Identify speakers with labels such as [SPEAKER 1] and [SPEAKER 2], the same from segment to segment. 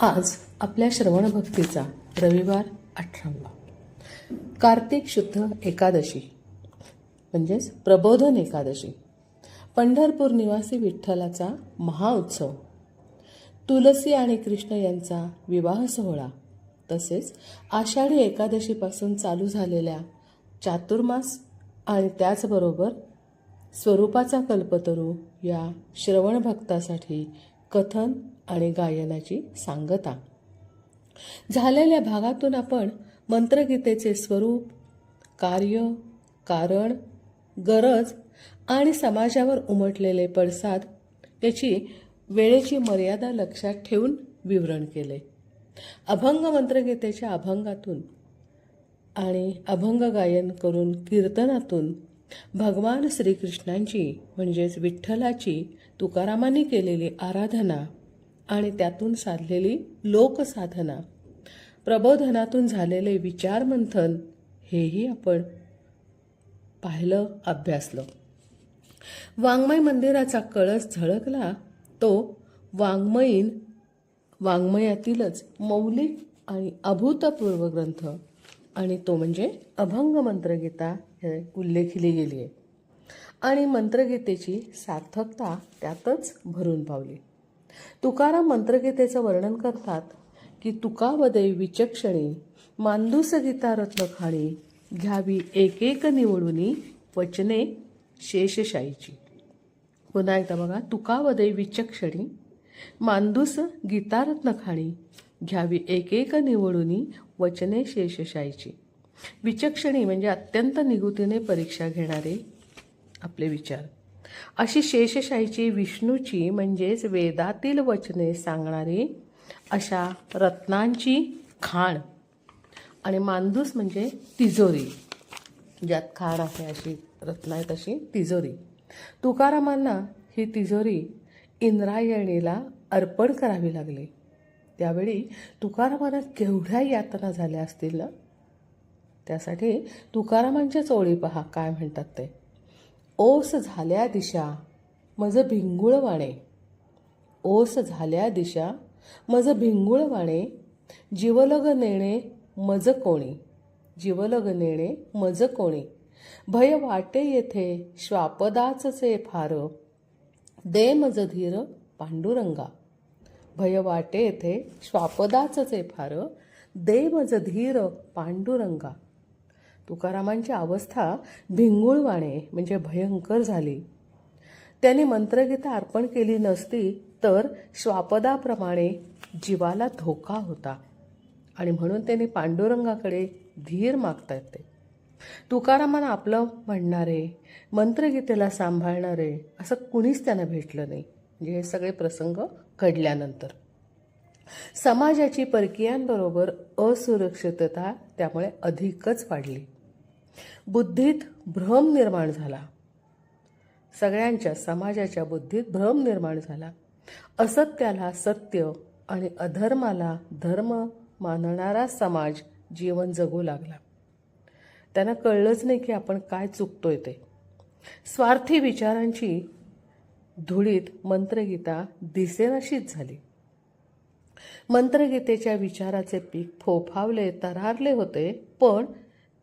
[SPEAKER 1] आज आपल्या श्रवणभक्तीचा रविवार अठरावा. कार्तिक शुद्ध एकादशी म्हणजेच प्रबोधन एकादशी पंढरपूर निवासी विठ्ठलाचा महाउत्सव तुलसी आणि कृष्ण यांचा विवाह सोहळा तसेच आषाढी एकादशीपासून चालू झालेल्या चातुर्मास आणि त्याचबरोबर स्वरूपाचा कल्पतरू या श्रवण भक्तासाठी कथन आणि गायनाची सांगता. झालेल्या भागातून आपण मंत्रगीतेचे स्वरूप कार्य कारण गरज आणि समाजावर उमटलेले पडसाद याची वेळेची मर्यादा लक्षात ठेवून विवरण केले. अभंग मंत्रगीतेच्या अभंगातून आणि अभंग गायन करून कीर्तनातून भगवान श्रीकृष्णांची म्हणजेच विठ्ठलाची तुकारामांनी केलेली आराधना आणि त्यातून साधलेली लोकसाधना. प्रबोधनातून झालेले विचारमंथन हेही आपण पाहिलं अभ्यासलं. वाङ्मय मंदिराचा कळस झळकला तो वाङ्मयीन वाङ्मयातीलच मौलिक आणि अभूतपूर्व ग्रंथ. आणि तो म्हणजे अभंग मंत्रगीता हे उल्लेखिली गेली आहे आणि मंत्रगीतेची सार्थकता त्यातच भरून पावली. तुकाराम मंत्रगीतेचं वर्णन करतात की तुकावदे विचक्षणी मांदूस गीता रत्नखाणी घ्यावी एक एक निवडूनी वचने शेषशाहीची. पुन्हा एकदा बघा तुकावदे विचक्षणी मांदूस गीतारत्न खाणी घ्यावी एक एक निवडूनी वचने शेषशाहीची. विचक्षणी म्हणजे अत्यंत निगुतीने परीक्षा घेणारे आपले विचार. अशी शेषशाहीची विष्णूची म्हणजेच वेदातील वचने सांगणारी अशा रत्नांची खाण आणि मांदूस म्हणजे तिजोरी. ज्यात खाण आहे अशी रत्न आहेत अशी तिजोरी. तुकारामांना ही तिजोरी इंद्रायणीला अर्पण करावी लागली. त्यावेळी तुकारामांना केवढ्या यातना झाल्या असतील ना? त्यासाठी तुकारामांच्या चोळी पहा काय म्हणतात ते. ओस झाल्या दिशा मज भिंगुळवाणे ओस झाल्या दिशा मज भिंगुळवाणे जीवलग नेणे मज कोणी. जीवलग नेणे मज कोणी. भय वाटे येथे श्वापदाचचे फार. दे मज धीर पांडुरंगा. भय वाटे येथे श्वापदाचचे फार. दे मज धीर पांडुरंगा. तुकारामांची अवस्था भिंगुळवाणे म्हणजे भयंकर झाली. त्यांनी मंत्रगीता अर्पण केली नसती तर श्वापदाप्रमाणे जीवाला धोका होता. आणि म्हणून त्यांनी पांडुरंगाकडे धीर मागता येते तुकारामांना आपलं म्हणणारे मंत्रगीतेला सांभाळणारे असं कुणीच त्यांना भेटलं नाही. म्हणजे हे सगळे प्रसंग घडल्यानंतर. समाजाची परकीयांबरोबर असुरक्षितता त्यामुळे अधिकच वाढली. बुद्धीत भ्रम निर्माण झाला. सगळ्यांच्या समाजाच्या बुद्धीत भ्रम निर्माण झाला. असत्याला सत्य आणि अधर्माला धर्म मानणारा समाज जीवन जगू लागला. त्यांना कळलंच नाही की आपण काय चुकतोय ते. स्वार्थी विचारांची धुळीत मंत्रगीता दिसेनाशीच झाली. मंत्रगीतेच्या विचाराचे पीक फोफावले तरारले होते पण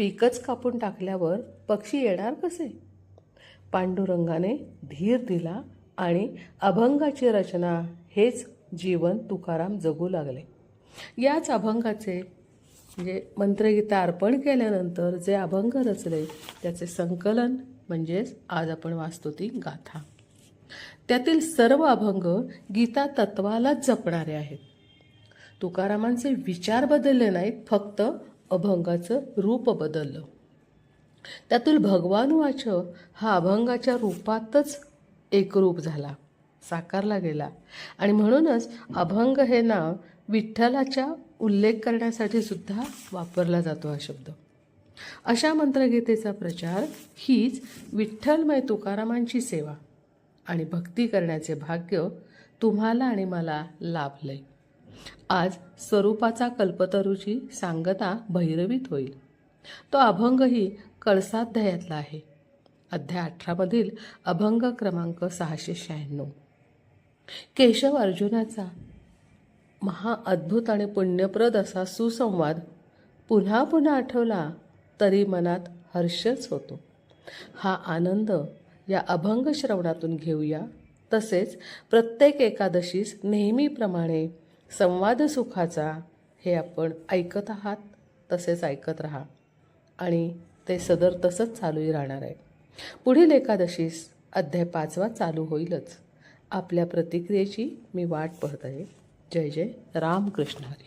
[SPEAKER 1] पीकच कापून टाकल्यावर पक्षी येणार कसे? पांडुरंगाने धीर दिला आणि अभंगाची रचना हेच जीवन तुकाराम जगू लागले. याच अभंगाचे म्हणजे मंत्रगीता अर्पण केल्यानंतर जे अभंग रचले त्याचे संकलन म्हणजेच आज आपण वाचतो ती गाथा. त्यातील सर्व अभंग गीता तत्वालाच जपणारे आहेत. तुकारामांचे विचार बदलले नाहीत फक्त अभंगाचं रूप बदललं. त्यातील भगवानुवाच हा अभंगाच्या रूपातच एकरूप झाला साकारला गेला. आणि म्हणूनच अभंग हे नाव विठ्ठलाच्या उल्लेख करण्यासाठी सुद्धा वापरला जातो हा शब्द. अशा मंत्रगीतेचा प्रचार हीच विठ्ठलमय तुकारामांची सेवा आणि भक्ती करण्याचे भाग्य तुम्हाला आणि मला लाभलंय. आज स्वरूपाचा कल्पतरूची सांगता भैरवीत होईल. तो अभंगही कळसाध्यायातला आहे. अध्याय अठरामधील अभंग क्रमांक सहाशे शहाण्णव. केशव अर्जुनाचा महाअद्भुत आणि पुण्यप्रद असा सुसंवाद पुन्हा पुन्हा आठवला तरी मनात हर्षच होतो. हा आनंद या अभंग श्रवणातून घेऊया. तसेच प्रत्येक एकादशीस नेहमीप्रमाणे संवाद सुखाचा हे आपण ऐकत आहात तसेच ऐकत राहा. आणि ते सदर तसंच चालूही राहणार आहे. पुढील एकादशीस अध्याय पाचवा चालू होईलच. आपल्या प्रतिक्रियेची मी वाट पाहत आहे. जय जय. रामकृष्ण हरी.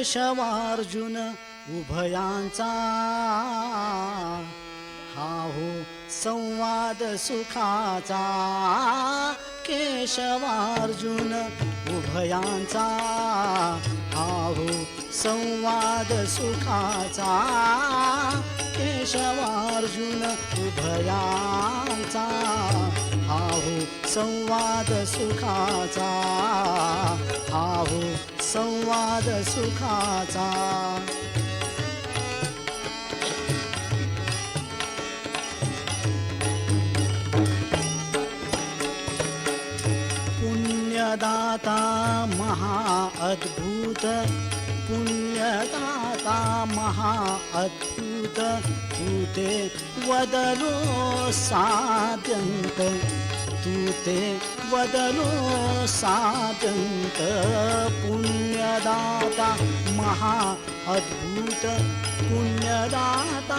[SPEAKER 2] आ केशवार्जुन उभयांचा. हा हो संवाद सुखाचा. केशवार्जुन उभयांचा. हा हो संवाद सुखाचा. केशवार्जुन उभयांचा. हा हो संवाद सुखाचा. हा हो संवाद सुखाचा. पुण्यदाता महा अद्भुत. पुण्यदाता महा अद्भुत. तू वदलो साद्यंत तू ते वदनो साद्यंत पुण्यदाता महा अद्भुत पुण्यदाता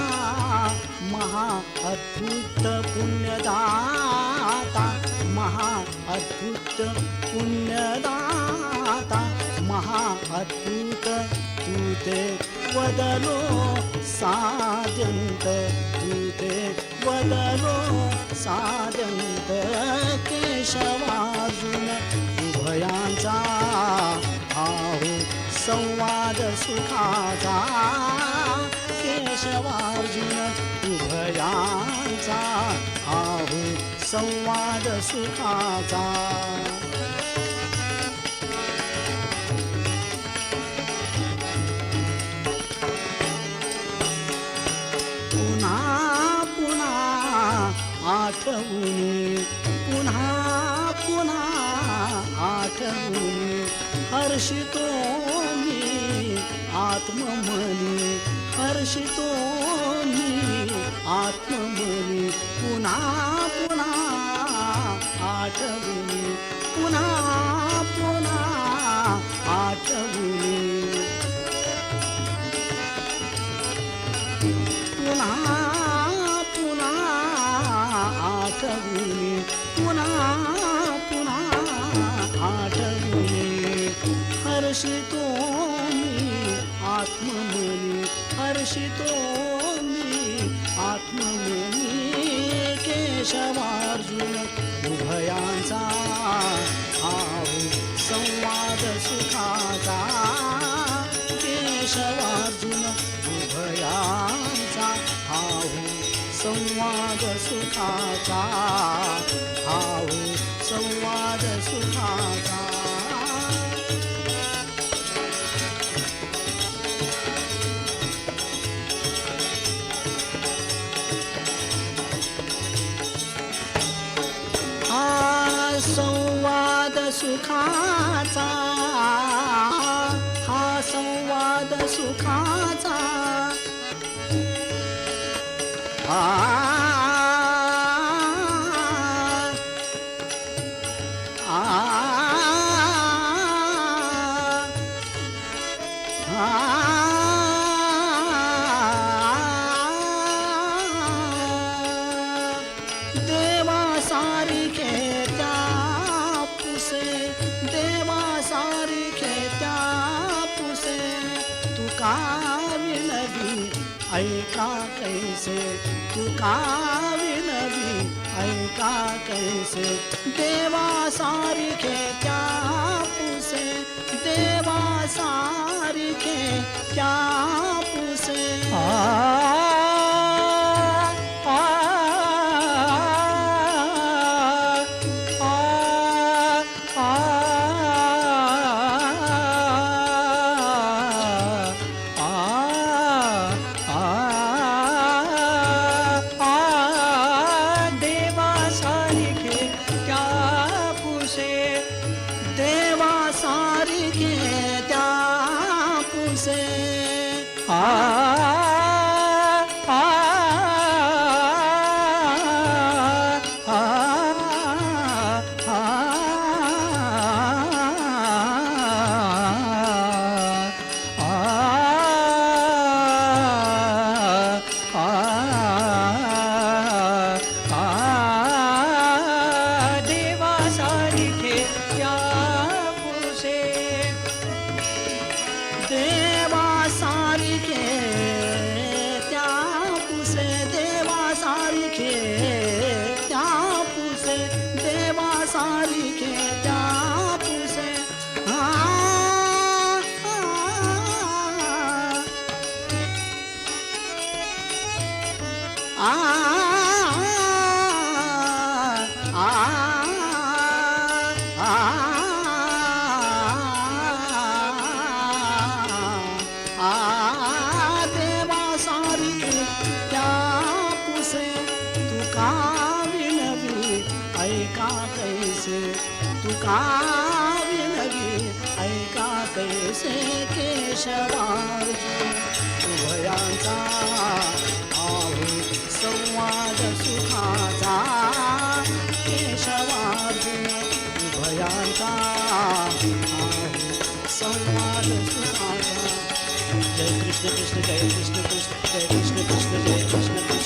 [SPEAKER 2] महा अद्भुत पुण्यदाता महा अद्भुत पुण्यदाता महा अद्भुत तू ते वदनो साद्यंत तू ते सारंत साद्यंत उभयांचा आहो संवाद सुखाचा केशवार्जुन उभयांचा आहो संवाद सुखाचा आठवणी पुन्हा पुन्हा आठवणी. हर्षितो मी आत्ममनी हर्षितो मी आत्ममनी. पुन्हा पुन्हा आठवणी पुन्हा आठवणी पुन्हा पुन्हा आठवणी. हर्षितो मी आत्ममनी हर्षितो मी आत्ममनी. केशवार्जुन उभयांचा आहो संवाद सुखाचा. केशवार्जुन उभयांचा आहो संवाद सुखाचा हाऊ संवाद सुखाचा हा संवाद सुखाचा ऐका कैसे तुका विनवी? ऐका कैसे देवा सारखे त्या पुसे देवा सारखे त्या तुका विनवी ऐका कैसे केशवार्जुन उभयांचा आहे, संवाद सुखाचा केशवार्जुन उभयांचा आहे, संवाद सुखाचा। जय कृष्ण कृष्ण, जय कृष्ण कृष्ण, जय कृष्ण कृष्ण, जय कृष्ण।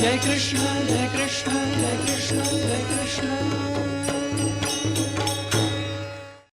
[SPEAKER 3] जय कृष्ण जय कृष्ण जय कृष्ण जय कृष्ण.